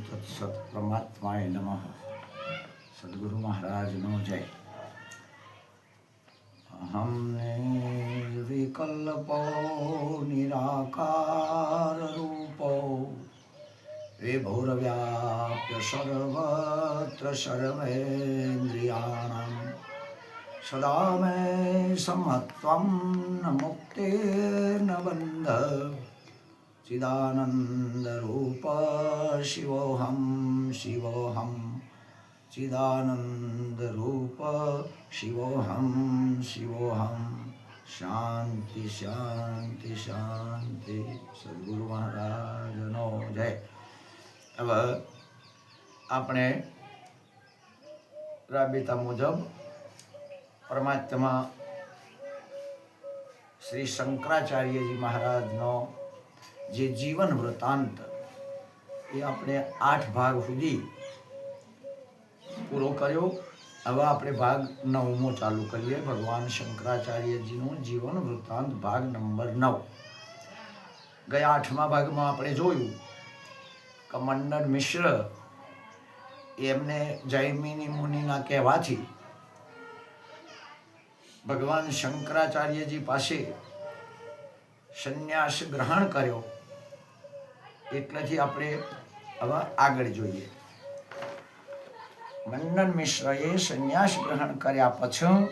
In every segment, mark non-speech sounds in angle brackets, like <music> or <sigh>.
તત્સત પરમાત્માય નમઃ સદગુરુ મહારાજનો જય અહમ નિર્વિકલ્પો નિરાકાર રૂપો વિભુરવ્યાપ્ય સર્વત્ર સર્વેન્દ્રિયાણામ સદા મે સમત્વમ ન મુક્તિર્ન બંધ चिदानन्दरूप शिवोऽहं शिवोऽहं चिदानन्दरूप शिवोऽहं शिवोऽहं શાંતિ શાંતિ શાંતિ સદગુરુ મહારાજનો જય હવે આપણે રાબેતા મુજબ પરમાત્મા શ્રી શંકરાચાર્યજી મહારાજનો જે જીવન વૃત્તાંત એ આપણે આઠ ભાગ સુધી પૂરો કર્યો. હવે આપણે ભાગ નવમો ચાલુ કરીએ. ભગવાન શંકરાચાર્યજીનું જીવન વૃત્તાંત ભાગ નંબર નવ. ગયા આઠમા ભાગમાં આપણે જોયું કમંડર મિશ્ર એમને જૈમિની મુનિના કહેવાથી ભગવાન શંકરાચાર્યજી પાસે સંન્યાસ ગ્રહણ કર્યો. એટલેથી આપણે હવે આગળ જોઈએ. મંડન મિશ્રએ સંન્યાસ ગ્રહણ કર્યા પછી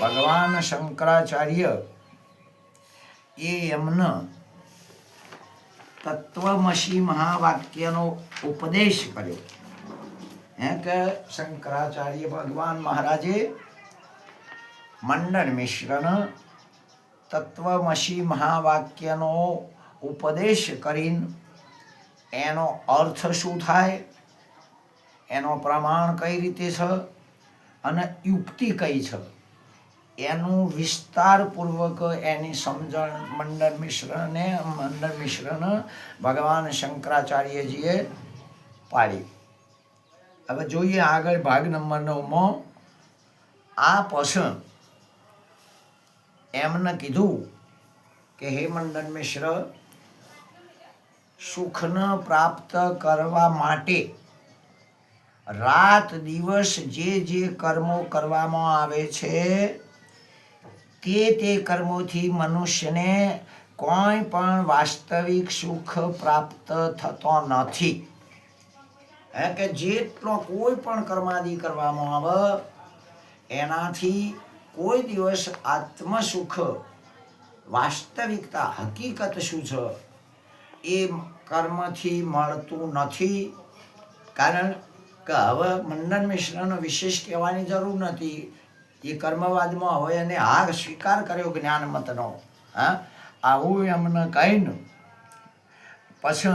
ભગવાન શંકરાચાર્ય એ એમને તત્વમસી મહાવાક્યનો ઉપદેશ કર્યો. હે કે શંકરાચાર્ય ભગવાન મહારાજે મંડન મિશ્રને તત્વમસી મહાવાક્યનો ઉપદેશ કરીને એનો અર્થ શું થાય? એનો પ્રમાણ કઈ રીતે છે? અને યુક્તિ કઈ છે? એનું વિસ્તારપૂર્વક એની સમજણ મંડન મિશ્રને મંડન મિશ્રને ભગવાન શંકરાચાર્યજીએ પાડી. હવે જોઈએ આગળ ભાગ નંબર નવમાં. આ પસંદ એમને કીધું કે, હે મંડન મિશ્ર સુખને પ્રાપ્ત કરવા માટે રાત દિવસ જે જે કર્મો કરવામાં આવે છે, તે તે કર્મોથી મનુષ્યને કોઈ પણ વાસ્તવિક સુખ પ્રાપ્ત થતો નથી. હે કે જેટલો કોઈ પણ કર્માદિ કરવામાં આવે, એનાથી કોઈ દિવસ આત્મસુખ, વાસ્તવિકતા, હકીકત શું છે એ કર્મથી મળતું નથી. કારણ કે હવે મંડન મિશ્રનો વિશેષ કહેવાની જરૂર નથી. એ કર્મવાદમાં હવે એને હા સ્વીકાર કર્યો જ્ઞાન મતનો હા? આવું એમને કહીને પછી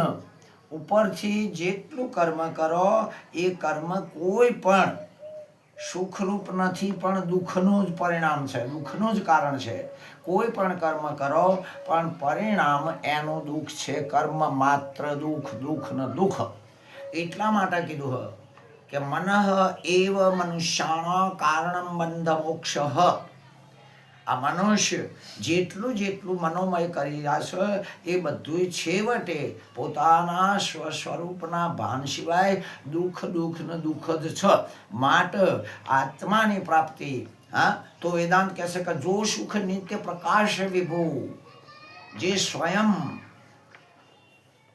ઉપરથી જેટલું કર્મ કરો, એ કર્મ કોઈ પણ સુખરૂપ નથી, પણ દુઃખનું જ પરિણામ છે. દુઃખનું જ કારણ છે. કોઈ પણ કર્મ કરો, પણ પરિણામ એનું દુઃખ છે. કર્મ માત્ર દુઃખ દુઃખ ન દુઃખ. એટલા માટે કીધું કે મનઃ એવ મનુષ્યાણ કારણમ બંધ મોક્ષ આ મનુષ્ય જેટલું જેટલું મનોમય કરી રહ્યા છે એ બધું છેવટે પોતાના સ્વ સ્વરૂપના ભાન સિવાય દુઃખ દુઃખ ને દુઃખ જ છે. માટે આત્માની પ્રાપ્તિ, હા? તો વેદાંત કહેશે કે જો સુખ નિત્ય પ્રકાશ વિભુ, જે સ્વયં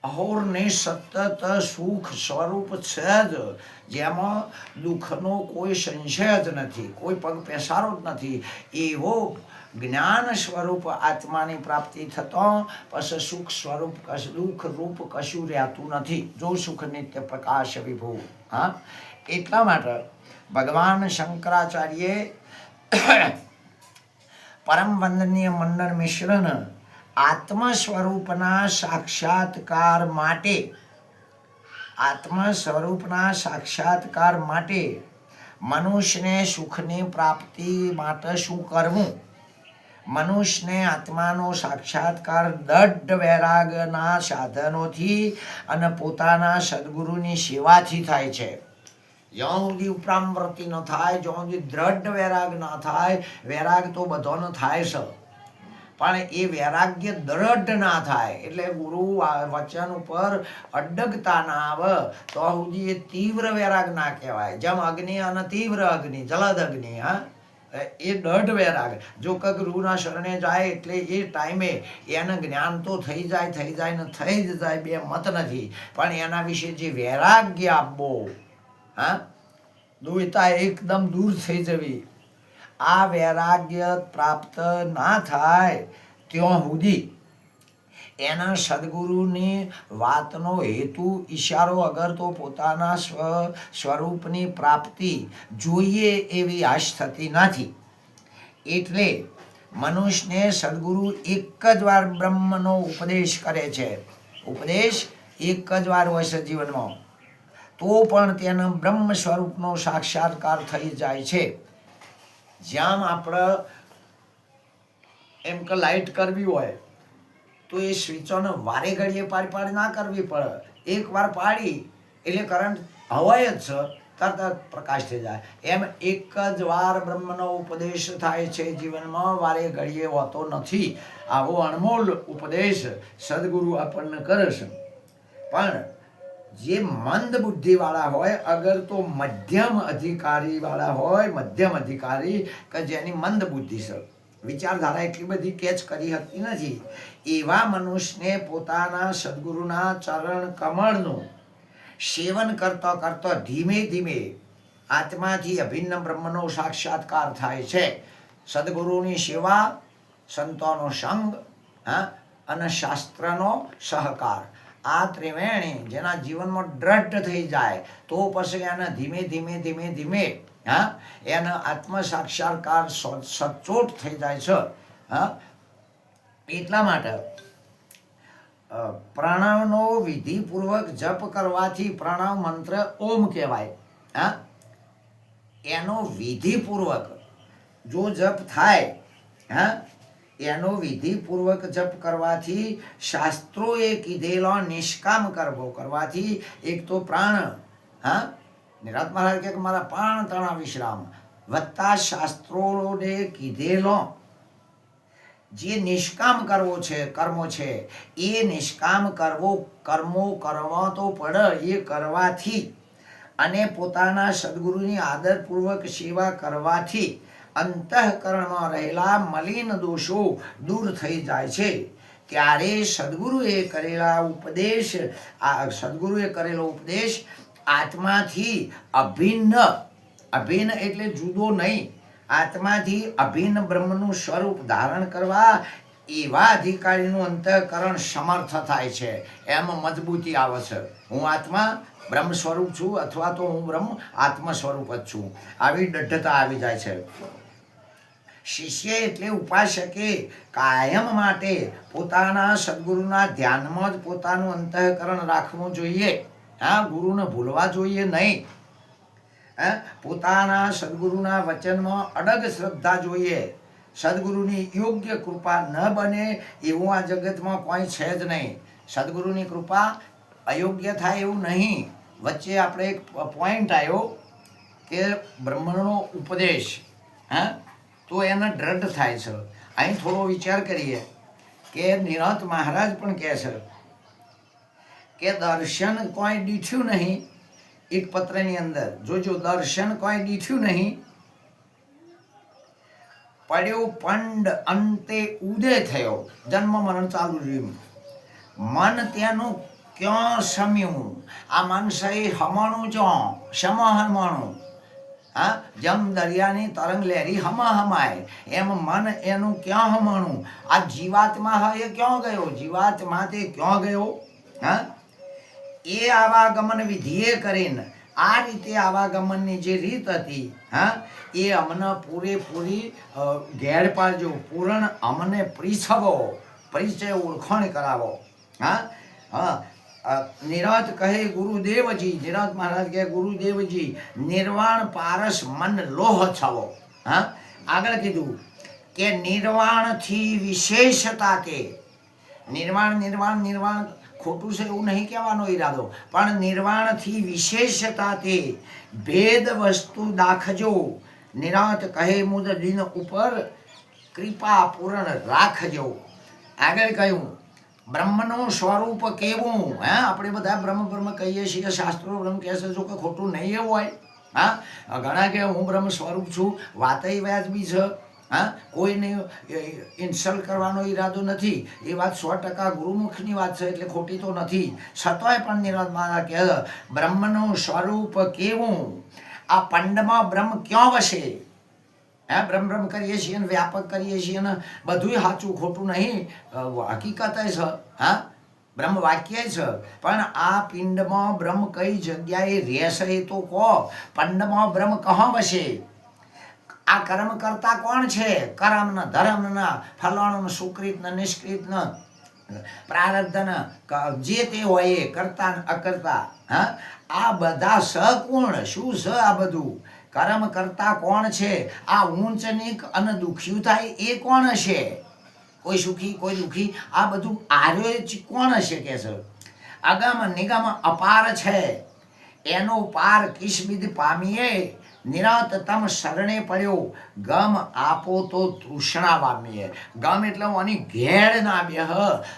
અહોરને સતત સુખ સ્વરૂપ છે જ. જેમાં દુઃખનો કોઈ સંશય જ નથી, કોઈ પગ પેસારો જ નથી. એવો જ્ઞાન સ્વરૂપ આત્માની પ્રાપ્તિ થતો પછી સુખ સ્વરૂપ દુઃખ રૂપ કશું રહેતું નથી. જો સુખ નિત્ય પ્રકાશ વિભુ. હા? એટલા માટે ભગવાન શંકરાચાર્યે <coughs> પરમ વંદનીય મંડળ મિશ્રને આત્મ સ્વરૂપના સાક્ષાત્કાર માટે આત્મ સ્વરૂપના સાક્ષાત્કાર માટે મનુષ્યને સુખની પ્રાપ્તિ માટે શું કરવું? મનુષ્યને આત્માનો સાક્ષાત્કાર દઢ વૈરાગના સાધનોથી અને પોતાના સદગુરુની સેવાથી થાય છે. જ્યાં સુધી ઉપરામવૃત્તિ ન થાય, જ્યાં સુધી દ્રઢ વૈરાગ ન થાય, વૈરાગ તો બધોનો થાય છે પણ એ વૈરાગ્ય દ્રઢ ના થાય. એટલે ગુરુ વચન ઉપર અડગતા ના આવે. તો સુધી એ તીવ્ર વૈરાગ ના કહેવાય. જેમ અગ્નિ અને તીવ્ર અગ્નિ, જલદ અગ્નિ, હા. એ દઢ વૈરાગ. જો કે ગુરુના શરણે જાય એટલે એ ટાઈમે એને જ્ઞાન તો થઈ જાય થઈ જાય ને થઈ જ જાય બે મત નથી. પણ એના વિશે જે વૈરાગ્ય આપવો, હા દ્વૈતા એકદમ દૂર થઈ જવી. આ વૈરાગ્ય પ્રાપ્ત ના થાય ત્યાં સુધી એના સદગુરુની વાતનો હેતુ, ઈશારો અગર તો પોતાના સ્વ, સ્વરૂપની પ્રાપ્તિ જોઈએ એવી આશ થતી નથી. એટલે મનુષ્યને સદગુરુ એક જ વાર બ્રહ્મનો ઉપદેશ કરે છે. ઉપદેશ એક જ વાર હોય છે જીવનમાં. તો પણ તેના બ્રહ્મ સ્વરૂપનો સાક્ષાત્કાર થઈ જાય છે. જેમ આપણે એમ કે લાઈટ કરવી હોય, તો એ સ્વિચોને વારે ઘડીએ પાડી પાડી ના કરવી પડે. એક વાર પાડી, એટલે કરંટ હવાય જ છે, તરત પ્રકાશ થઈ જાય. એમ એક જ વાર બ્રહ્મનો ઉપદેશ થાય છે જીવનમાં, વારે ઘડીએ હોતો નથી. આવો અણમોલ ઉપદેશ સદગુરુ આપણને કરે છે. પણ જે મંદ બુદ્ધિવાળા હોય, અગર તો મધ્યમ અધિકારીવાળા હોય, મધ્યમ અધિકારી, કે જેની મંદ બુદ્ધિ છે. વિચારધારા એટલી બધી કેચ કરી હતી નથી. એવા મનુષ્યને પોતાના સદગુરુના ચરણ કમળનું સેવન કરતો કરતો ધીમે ધીમે આત્માથી અભિન્ન બ્રહ્મનો સાક્ષાત્કાર થાય છે. સદગુરુની સેવા, સંતોનો સંગ, હા, અને શાસ્ત્રનો સહકાર. આ ત્રિવેણી જેના જીવનમાં દ્રઢ થઈ જાય, તો પછી એને ધીમે ધીમે ધીમે ધીમે, હા, એનો આત્મ સાક્ષાત્કાર સચોટ થઈ જાય છે, હા. એટલા માટે પ્રણવનો વિધિપૂર્વક જપ કરવાથી પ્રણવ મંત્ર ઓમ કહેવાય, હા. એનો વિધિપૂર્વક જો જપ થાય, હા એનો વિધિપૂર્વક જપ કરવાથી શાસ્ત્રોએ કીધેલો નિષ્કામ કરવો કરવાથી એક તો પ્રાણ, હા? નિરાત મહારાજ કે મારા પ્રાણ તણા વિશ્રામ. વત્તા શાસ્ત્રોને કીધેલો. જે નિષ્કામ કરવો છે, કર્મો છે, એ નિષ્કામ કરવો કર્મો કરવા તો પડે, એ કરવાથી અને પોતાના સદગુરુની આદરપૂર્વક સેવા કરવાથી અંતઃકરણમાં રહેલા મલિન દોષો દૂર થઈ જાય છે. ત્યારે સદગુરુએ કરેલા ઉપદેશ, આ સદગુરુએ કરેલો ઉપદેશ આત્માથી અભિન્ન. અભિન્ન એટલે જુદો નહીં. આત્માથી અભિન્ન બ્રહ્મનું સ્વરૂપ ધારણ કરવા એવા અધિકારીનું અંતઃકરણ સમર્થ થાય છે. એમ મજબૂતી આવે છે. હું આત્મા બ્રહ્મ સ્વરૂપ છું અથવા તો હું બ્રહ્મ આત્મ સ્વરૂપ જ છું. આવી દઢતા આવી જાય છે. શિષ્ય એટલે ઉપાસકે કાયમ માટે પોતાના સદગુરુના ધ્યાનમાં જ પોતાનું અંતઃકરણ રાખવું જોઈએ. હા, ગુરુને ભૂલવા જોઈએ નહીં? પોતાના સદગુરુના વચનમાં અડગ શ્રદ્ધા જોઈએ. સદગુરુની યોગ્ય કૃપા ન બને એવું આ જગતમાં કોઈ છે જ નહીં. સદગુરુની કૃપા અયોગ્ય થાય એવું નહીં. વચ્ચે આપણે એક પોઈન્ટ આવ્યો કે બ્રહ્મણનો ઉપદેશ. હા તો એને દ્રઢ થાય છે. અહીં થોડો વિચાર કરીએ કે નિરંત મહારાજ પણ કહે છે કે દર્શન કોઈ દીઠ્યું નહીં એક પત્રની અંદર. જોજો દર્શન કોઈ દીઠ્યું નહીં, પડ્યો પંડ અંતે ઉદય થયો. જન્મ મરણ ચાલુ રહ્યું. મન તેનું ક્યાં સમ્યું આ મન હમાણું જો? શમ હમણું હા, જમ દરિયાની તરંગ લહેરી હમા હમાય. એમ મન એનું ક્યાં હમણું? આ જીવાત્મા હા, એ ક્યાં ગયો? જીવાત્મા તે ક્યાં ગયો? હા? એ આવાગમન વિધિએ કરીને, આ રીતે આવાગમનની જે રીત હતી, હા, એ અમને પૂરેપૂરી ઘેર પાડજો. પૂરણ અમને પ્રીછવો પરિચય ઓળખાણ કરાવો. હા? હા નિરાત કહે ગુરુદેવજી, નિરાત મહારાજ કહે ગુરુદેવજી, નિર્વાણ પારસ મન લોહ છવો. હા? આગળ કીધું કે નિર્વાણથી વિશેષતા કે. નિર્વાણ નિર્વાણ નિર્વાણ ખોટું છે એવું નહીં કહેવાનો ઈરાદો. પણ નિર્વાણથી વિશેષતા તે ભેદ વસ્તુ દાખજો. નિરાંત કહે મુદ દિન ઉપર કૃપા પૂર્ણ રાખજો. આગળ કહ્યું બ્રહ્મનું સ્વરૂપ કેવું? હે? આપણે બધા બ્રહ્મ બ્રહ્મ કહીએ છીએ શાસ્ત્રો બ્રહ્મ કહે છે, જો કે ખોટું નહીં એવું હોય. હા? ઘણા કે હું બ્રહ્મ સ્વરૂપ છું, વાતય વ્યાજબી છે. હા? કોઈને ઇન્સલ્ટ કરવાનો ઈરાદો નથી. એ વાત સો ટકા ગુરુમુખની વાત છે, એટલે ખોટી તો નથી. છતાંય પણ નિરાજ મહારાજ કહે બ્રહ્મનું સ્વરૂપ કેવું? આ પંડમાં બ્રહ્મ ક્યાં વસે? હે, ભ્રમ ભ્રમ કરીએ છીએ ને વ્યાપક કરીએ છીએ ને બધુંય સાચું ખોટું નહીં. હકીકત છે, હા? બ્રહ્મ વાક્ય છે. પણ આ પિંડમાં બ્રહ્મ કઈ જગ્યાએ રહેશે એ તો કહો. પંડમાં બ્રહ્મ કહો વસે? આ કર્મ કરતા કોણ છે? કર્મ ન, ધર્મ ન, ફલાણું ન, સુકૃત ન, નિષ્કૃત ન. પ્રારબ્ધ ન. જે તે હોય એ કરતા અકર્તા, હા? આ બધા સગુણ શું છે આ બધું? કર્મ કરતા કોણ છે? આ ઊંચ નીચ અને દુખ્યું થાય એ કોણ હશે કોઈ સુખી, કોઈ દુખી? આ બધું આર્યો કોણ હશે કે સર અગમ નિગમ અપાર છે. એનો પાર કિસબિદ પામીએ. નિરત તમ શરણે પડ્યો. ગમ આપો તો તૃષ્ણા વામીએ ગમ એટલે આની ઘેર ના બેહ.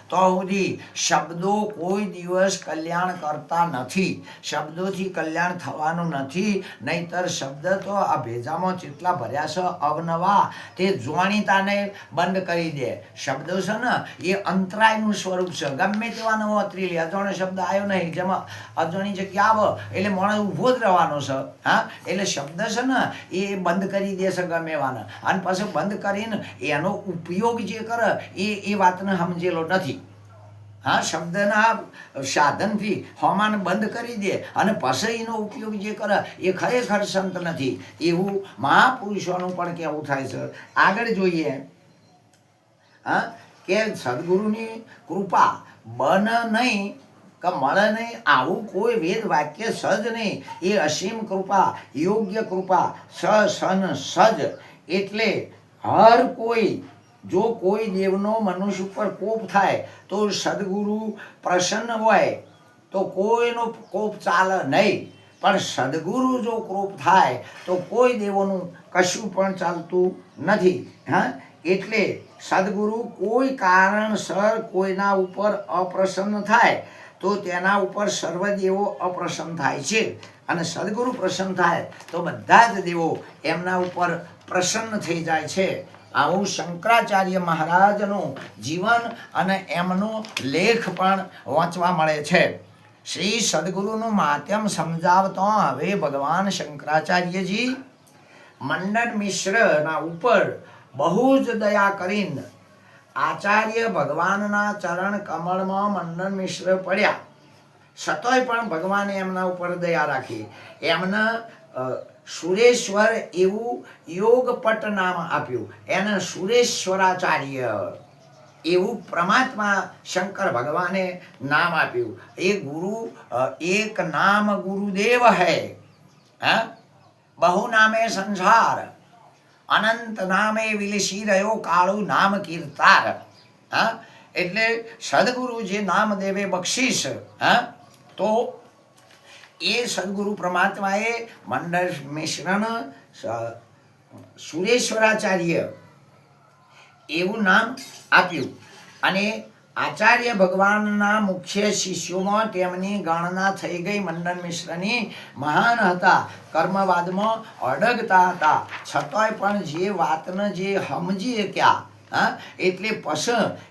તો સુધી શબ્દો કોઈ દિવસ કલ્યાણ કરતા નથી. શબ્દોથી કલ્યાણ થવાનું નથી. નહીતર શબ્દ તો આ ભેજામાં જેટલા ભર્યા છે અવનવા. તે જોણીતાને બંધ કરી દે. શબ્દો છે ને, એ અંતરાયનું સ્વરૂપ છે ગમે તેવા નવો અતરી લે. શબ્દ આવ્યો નહીં. જેમાં અજાણી જગ્યા આવે, એટલે માણસ ઊભો જ રહેવાનો છે હા? એટલે શબ્દ છે ને, એ બંધ કરી દેશે ગમે એવાને અને પછી બંધ કરીને એનો ઉપયોગ જે કરે, એ એ વાતને સમજેલો નથી. હા, શબ્દના સાધનથી હવામાન બંધ કરી દે અને પછી એનો ઉપયોગ જે કરે, એ ખરેખર સંત નથી. એવું મહાપુરુષોનું પણ કેવું થાય છે. આગળ જોઈએ. હા, કે સદગુરુની કૃપા બન નહીં કે મળે નહીં, આવું કોઈ વેદ વાક્ય સજ નહીં. એ અસીમ કૃપા, યોગ્ય કૃપા, સ, સન, સજ. એટલે હર કોઈ, જો કોઈ દેવનો મનુષ્ય ઉપર કોપ થાય, તો સદગુરુ પ્રસન્ન હોય. તો કોઈનો કોપ ચાલે નહીં. પણ સદગુરુ જો કોપ થાય, તો કોઈ દેવોનું કશું પણ ચાલતું નથી. હા? એટલે સદગુરુ કોઈ કારણસર કોઈના ઉપર અપ્રસન્ન થાય. તો તેના ઉપર સર્વ દેવો અપ્રસન્ન થાય છે. અને સદગુરુ પ્રસન્ન થાય તો બધા જ દેવો એમના ઉપર પ્રસન્ન થઈ જાય છે. આવું શંકરાચાર્ય મહારાજનું જીવન અને એમનો લેખ પણ વાંચવા મળે છે. શ્રી સદગુરુનું માધ્યમ સમજાવતો હવે ભગવાન શંકરાચાર્યજી મંડન મિશ્રના ઉપર બહુ જ દયા કરીને આચાર્ય ભગવાનના ચરણ કમળમાં મંડન મિશ્ર પડ્યા. છતાંય પણ ભગવાને એમના ઉપર દયા રાખી. એમને સુરેશ્વર એવું યોગપટ નામ આપ્યું. એને સુરેશ્વરાચાર્ય એવું પરમાત્મા શંકર ભગવાને નામ આપ્યું. એ ગુરુ એક નામ ગુરુદેવ હૈ. હા? બહુ નામે સંસાર. અનંત નામે વિલસી રહ્યો કાળું નામ કીર્તાર. હા? એટલે સદગુરુ જે નામ દેવે બક્ષીસ, હા? તો એ સદગુરુ પરમાત્માએ મંડળ મિશ્રણ સુરેશ્વરાચાર્ય એવું નામ આપ્યું. અને આચાર્ય ભગવાનના મુખ્ય શિષ્યોમાં તેમની ગણના થઈ ગઈ મંડન મિશ્રની. મહાન હતા. કર્મવાદમાં અડગતા હતા. છતાંય પણ જે વાતને જે સમજી શક્યા હા? એટલે પશ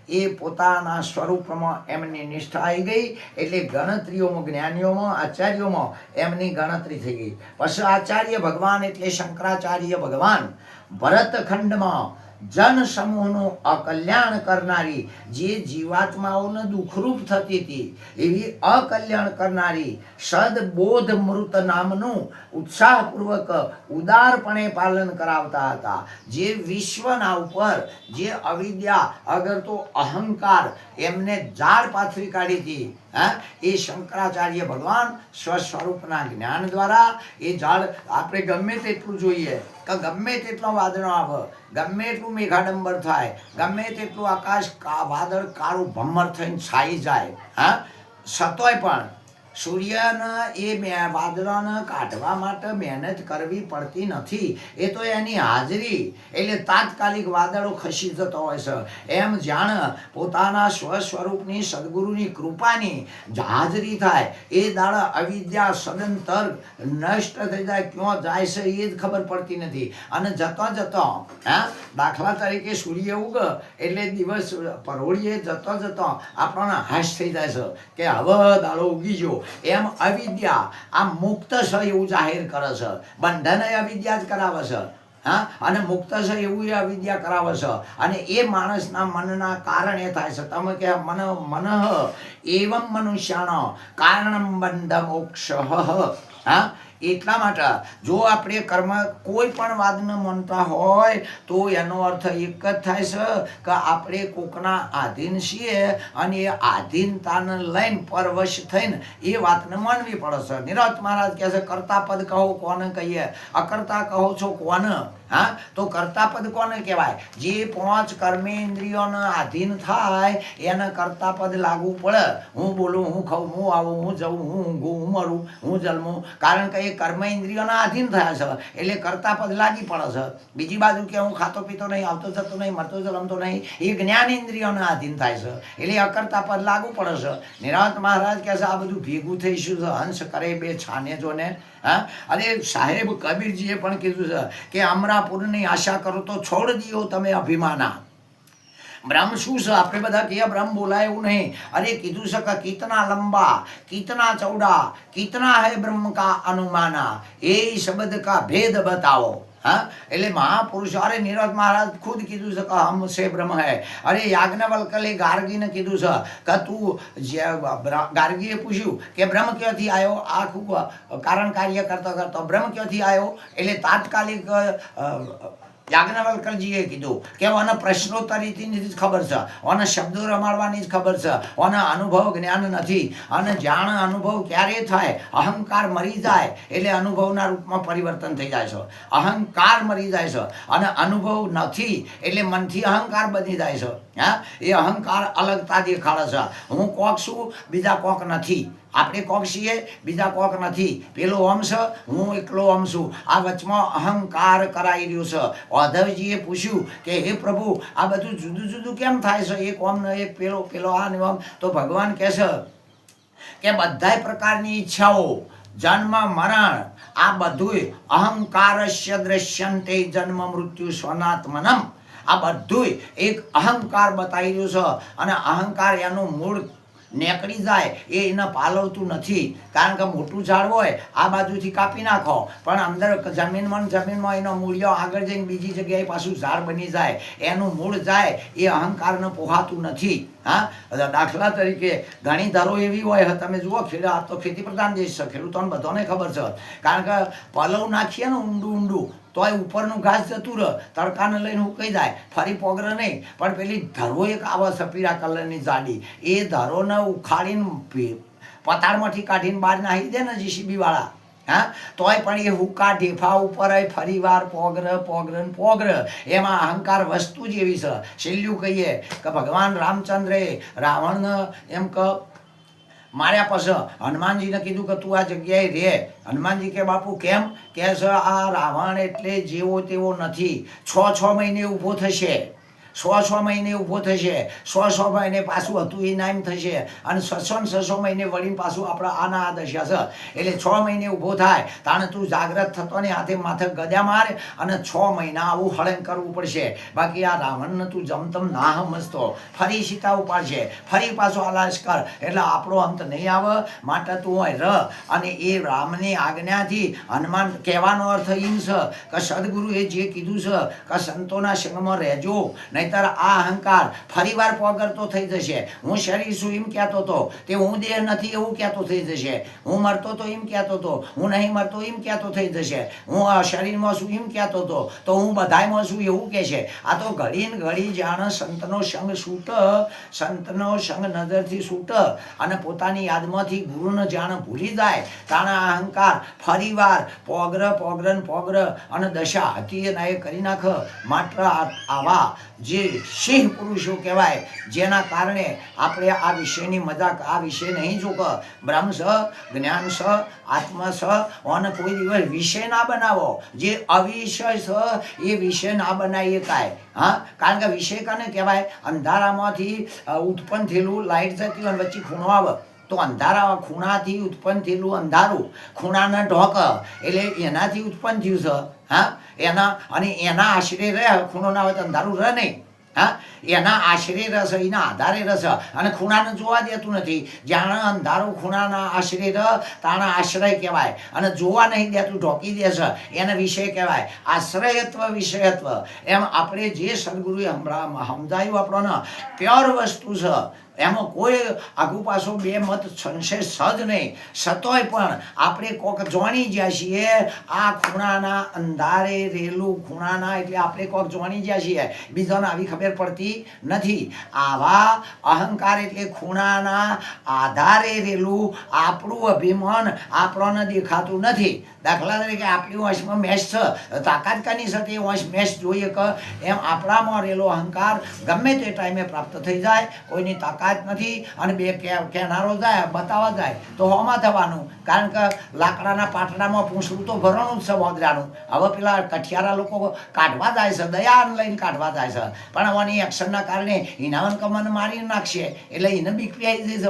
એ પોતાના સ્વરૂપમાં એમની નિષ્ઠા આવી ગઈ. એટલે ગણતરીઓમાં, જ્ઞાનીઓમાં, આચાર્યોમાં એમની ગણતરી થઈ ગઈ. પશ આચાર્ય ભગવાન એટલે શંકરાચાર્ય ભગવાન. ભરતખંડમાં જન સમૂહનું અકલ્યાણ કરનારી જે જીવાત્માઓને દુઃખરૂપ થતી હતી, એવી અકલ્યાણ કરનારી સદબોધ મૃત નામનું ઉત્સાહપૂર્વક ઉદારપણે પાલન કરાવતા હતા. જે વિશ્વના ઉપર જે અવિદ્યા, અગર તો અહંકાર એમને ઝાડ પાથરી કાઢી હતી. હા? એ શંકરાચાર્ય ભગવાન સ્વસ્વરૂપના જ્ઞાન દ્વારા એ ઝાડ આપણે ગમે તેટલું જોઈએ, કે ગમે તેટલો વાદળો આવે, ગમે એટલું મેઘાડંબર થાય, ગમે તેટલું આકાશ વાદળ કાળું ભમ્મર થઈને છાઈ જાય, હા? સતોય પણ સૂર્યના એ વાદળાને કાઢવા માટે મહેનત કરવી પડતી નથી. એ તો એની હાજરી. એટલે તાત્કાલિક વાદળો ખસી જતો હોય છે. એમ જાણ પોતાના સ્વ સ્વરૂપની સદગુરુની કૃપાની હાજરી થાય. એ દાડા અવિદ્યા સદંતર નષ્ટ થઈ જાય. ક્યાં જાય છે એ જ ખબર પડતી નથી. અને જતો જતો, હા? દાખલા તરીકે સૂર્ય ઉગ એટલે દિવસ પરોળીએ જતો જતો આપણને હાશ થઈ જાય છે કે હવે દાડો ઉગી ગયો. એમ અવિદ્યા આ મુક્ત છે એવું જાહેર કરે છે. બંધન અવિદ્યા જ કરાવે છે. હા? અને મુક્ત છે એવું એ અવિદ્યા કરાવે છે. અને એ માણસના મનના કારણે થાય છે. તમે કે મન મન એવમ મનુષ્યાણ, કારણમ બંધ મોક્ષ હા? એટલા માટે જો આપણે કર્મ કોઈ પણ વાદને માનતા હોય, તો એનો અર્થ એક જ થાય છે કે આપણે કોકના આધીન છીએ અને એ આધીનતાને લઈને પરવશ થઈને એ વાતને માનવી પડે છે. નિરત મહારાજ કહે છે કરતા પદ કહો, કોને કહીએ? અકર્તા કહો છો, કોને? હા? તો કરતા પદ કોને કહેવાય? જે પાંચ કર્મેન્દ્રિયોને આધીન થાય, એને કરતા પદ લાગુ પડે. હું બોલું, હું ખાઉં, હું આવું, હું જઉં, હું ઊંઘું, હું મરું, હું જન્મું કારણ કે એ કર્મ ઇન્દ્રિયોના આધીન થયા છે, એટલે કરતા પદ લાગી પડે છે. બીજી બાજુ કે હું ખાતો પીતો નહીં, આવતો જતો નહીં, મરતો જલમતો નહીં, એ જ્ઞાન ઇન્દ્રિયોના આધીન થાય છે. એટલે અકર્તા પદ લાગુ પડે છે. નિરાંત મહારાજ કહે છે, આ બધું ભેગું થઈશું છે. હંસ કરે બે છાને જોને હા? અરે સાહેબ કબીરજીએ પણ કીધું છે કે અમરાપુરની આશા કરો તો છોડ દિયો તમે અભિમાના. બ્રહ્મ શું છે? આપણે બધા કહીએ બ્રહ્મ બોલાય એવું નહીં. અરે કીધું છે કે કિતના લંબા, કિતના ચૌડા, કિતના હૈ બ્રહ્મ કા અનુમાના. એ શબ્દ કા ભેદ બતાવો. હા? એટલે મહાપુરુષ, અરે નીરજ મહારાજ ખુદ કીધું છે કે હમ સે બ્રહ્મ હૈ. અરે યાજ્ઞવલ્કલે ગાર્ગીને કીધું છે કે તું જે ગાર્ગીએ પૂછ્યું કે બ્રહ્મ ક્યાંથી આવ્યો આખું કારણ કાર્ય કરતો કરતો બ્રહ્મ ક્યાંથી આવ્યો એટલે તાત્કાલિક યાજ્ઞવલ્કરજીએ કીધું કે ઓને પ્રશ્નોત્તરીથી જ ખબર છે. ઓને શબ્દો રમાડવાની જ ખબર છે. ઓને અનુભવ જ્ઞાન નથી. અને જાણ અનુભવ ક્યારે થાય? અહંકાર મરી જાય એટલે અનુભવના રૂપમાં પરિવર્તન થઈ જાય છે. અહંકાર મરી જાય છે. અને અનુભવ નથી એટલે મનથી અહંકાર બની જાય છે. હા? એ અહંકાર અલગતા દેખાડે છે. હું કોક છું, બીજા કોક નથી. આપણે કોક છીએ, બીજા કોક નથી. પેલો ઓમ છે હું એકલો ઓમ આ વચમાં અહંકાર કરાઈ રહ્યો છે. ઓધવજીએ પૂછ્યું કે, હે પ્રભુ, આ બધું જુદું જુદું કેમ થાય છે? એક ઓમ ને એક, પેલો પેલો આ ને ઓમ. તો ભગવાન કહે છે કે, બધાય પ્રકારની ઈચ્છાઓ, જન્મ, મરણ, આ બધુંય અહંકારસ્ય દ્રશ્યંતે જન્મ મૃત્યુ સ્વનાત્મનમ. આ બધુંય એક અહંકાર બતાવી રહ્યું છે. અને અહંકાર એનું મૂળ નેકળી જાય એ એને પાલવતું નથી. કારણ કે મોટું ઝાડ હોય, આ બાજુથી કાપી નાખો. પણ અંદર જમીનમાં જમીનમાં એનો મૂળિયો આગળ જઈને બીજી જગ્યાએ પાછું ઝાડ બની જાય. એનું મૂળ જાય, એ અહંકારને પોહાતું નથી. હા? દાખલા તરીકે ઘણી ધરો એવી હોય તમે જુઓ આ તો ખેતી પ્રધાન દેશ છે, ખેડૂતોને બધાને ખબર છે. કારણ કે પલવ નાખીએ ને ઊંડું ઊંડું, તોય ઉપરનું ઘાસ જતું રહે, તડકાને લઈને ઉકાઈ જાય, ફરી પોગર નહીં. પણ પેલી ધરો એક આવે છે પીળા કલરની જાડી, એ ધરોને ઉખાડીને પતાળમાંથી કાઢીને બહાર નાખી દે ને જીસીબી વાળા. હા? તોય પણ એ હુકા ઢેફા ઉપર ફરી વાર પોગ્ર પોગ્ર ને એમાં અહંકાર વસ્તુ જ એવી છે. છેલ્લું કહીએ કે ભગવાન રામચંદ્રે રાવણને એમ કે માર્યા પછી હનુમાનજીને કીધું કે તું આ જગ્યાએ રહે. હનુમાનજી કે, બાપુ, કેમ? કે આ રાવણ એટલે જેવો તેવો નથી. છ છ મહિને ઊભો થશે. સો સો મહિને ઊભો થશે. સો સો મહિને પાછું હતું એ નામ થશે. અને છસો ને છસો મહિને વળીને પાછું આપણા આના આ દશા છે. એટલે છ મહિને ઊભો થાય. તાણે તું જાગ્રત થતો ને હાથે માથે ગદા માર અને છ મહિના આવું હળંગ કરવું પડશે. બાકી આ રાવણને તું જમતમ ના સમજતો ફરી સીતા ઉપાડશે. ફરી પાછો આલાશ કર. એટલે આપણો અંત નહીં આવે. માટે તું હોય રહ. અને એ રામની આજ્ઞાથી હનુમાન, કહેવાનો અર્થ એમ છે કે સદગુરુએ જે કીધું છે કે સંતોના સંગમાં રહેજો. નહીતર આ અહંકાર ફરીવાર પોગરતો થઈ જશે. હું શરીર છું એમ કહેતો હતો તે હું દેહ નથી એવું કહેતો થઈ જશે. હું મરતો તો એમ કહેતો હતો હું નહીં મરતો એમ કહેતો થઈ જશે. હું શરીરમાં છું એમ કહેતો હતો તો હું બધામાં છું એવું કહે છે આ તો ઘડી ને ઘડી જાણે સંતનો સંગ છૂટ સંતનો સંગ નજરથી છૂટ અને પોતાની યાદમાંથી ગુરુને જાણે ભૂલી જાય. તાણે અહંકાર ફરીવાર પોગ્ર પોગ્ર પોગ્ર અને દશા હતી એ કરી નાખ. માત્ર આવા જે સિંહ પુરુષો કહેવાય, જેના કારણે આપણે આ વિષયની મજાક, આ વિષય નહીં જો બ્રહ્મ સ, જ્ઞાન સ, આત્મા સ અને કોઈ દિવસ વિષય ના બનાવો. જે અવિષય સ, એ વિષય ના બનાવીએ કાંઈ. હા? કારણ કે વિષય કાને કહેવાય? અંધારામાંથી ઉત્પન્ન થયેલું લાઇટ જતી અને વચ્ચે ખૂણો આવે. તો અંધારા ખૂણાથી ઉત્પન્ન થયેલું અંધારું, ખૂણાના ઢોક, એટલે એનાથી ઉત્પન્ન થયું છે હા? એના અને એના આશરે રહે ખૂણો ના હોય રહે નહીં. હા? એના આશરે રસ એના આધારે રસ અને ખૂણાને જોવા દેતું નથી. જાણે અંધારું ખૂણાના આશરે રહ, તાણા આશ્રય કહેવાય. અને જોવા નહીં દેતું, ઢોકી દેશે એને વિષય કહેવાય. આશ્રયત્વ, વિષયત્વ. એમ આપણે જે સદગુરુએ હમણાં સમજાયું આપણને, પ્યોર વસ્તુ છે. એમાં કોઈ આગુ પાછો બે મત સંશય સજ નહીં. સતોય પણ આપણે કોક જાણી જ્યાં છીએ, આ ખૂણાના અંધારે રેલું ખૂણાના એટલે આપણે કોક જાણી ગયા છીએ. બીજાને આવી ખબર પડતી નથી. આવા અહંકાર એટલે ખૂણાના આધારે રેલું આપણું અભિમાન આપણને દેખાતું નથી. દાખલા તરીકે આપણી વંશમાં મેચ છે. તાકાત કાની સાથે વંશ મેશ જોઈએ કે એમ આપણામાં રહેલો અહંકાર ગમે તે ટાઈમે પ્રાપ્ત થઈ જાય. કોઈની તાકાત નથી અને બે કે- કહેનારો જાય, બતાવવા જાય, તો હોમાં થવાનું? કારણ કે લાકડાના પાટડામાં પૂંછડું તો ભરવાનું જ છે મોદરાનું હવે પેલા કઠિયારા લોકો કાઢવા જાય છે દયા લઈને કાઢવા જાય છે. પણ આવાની એક્શનના કારણે હિનાવન કમાન મારી નાખશે. એટલે એને બીક પી છે.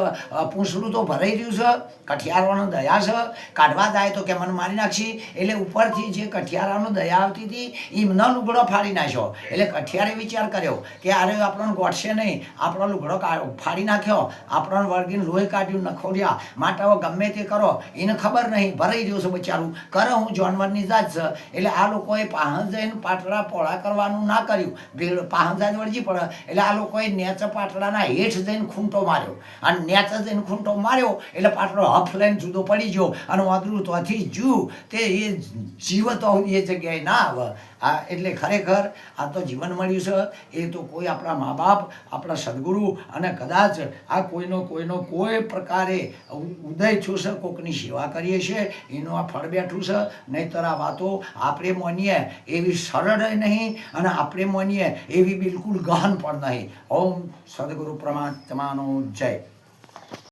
પૂંછડું તો ભરાઈ રહ્યું છે, કઠિયારાનો દયા છે. કાઢવા જાય તો કે મને મારી નાખશી? એટલે ઉપરથી જે કઠિયારાનો દયા આવતી હતી એમનો લુગડો ફાડી નાખ્યો. એટલે કઠિયારે વિચાર કર્યો કે, અરે, આપણને ગોઠશે નહીં. આપણો લુગડો ફાડી નાખ્યો. આપણને વળગીને લોહી કાઢ્યું, નખોડ્યા. માટે ગમે તે કરો, એને ખબર નહીં. ભરાઈ રહ્યું છે બચારું. કરે, હું જાનવરની જાત છે. એટલે આ લોકોએ પાહન જઈને પાટડા પોળા કરવાનું ના કર્યું. ભીડ પાહણ જાય વળજી પડે. એટલે આ લોકોએ નેચ પાટડાના હેઠ જઈને ખૂંટો માર્યો. અને નેચ જઈને ખૂંટો માર્યો, એટલે પાટડો હફ લઈને જુદો પડી ગયો. અને વાદળું ત્યાંથી જુ. તે એ જીવતો એ જગ્યાએ ના આવે. આ એટલે ખરેખર આ તો જીવન મળ્યું છે. એ તો કોઈ આપણા મા બાપ આપણા સદગુરુ અને કદાચ આ કોઈનો કોઈનો કોઈ પ્રકારે ઉદય થયું છે, કોકની સેવા કરીએ છીએ એનું આ ફળ બેઠું છે. નહીંતર આ વાતો આપણે માનીએ એવી સરળ નહીં અને આપણે માનીએ એવી બિલકુલ ગહન પણ નહીં. ઓમ સદગુરુ પરમાત્માનો જય.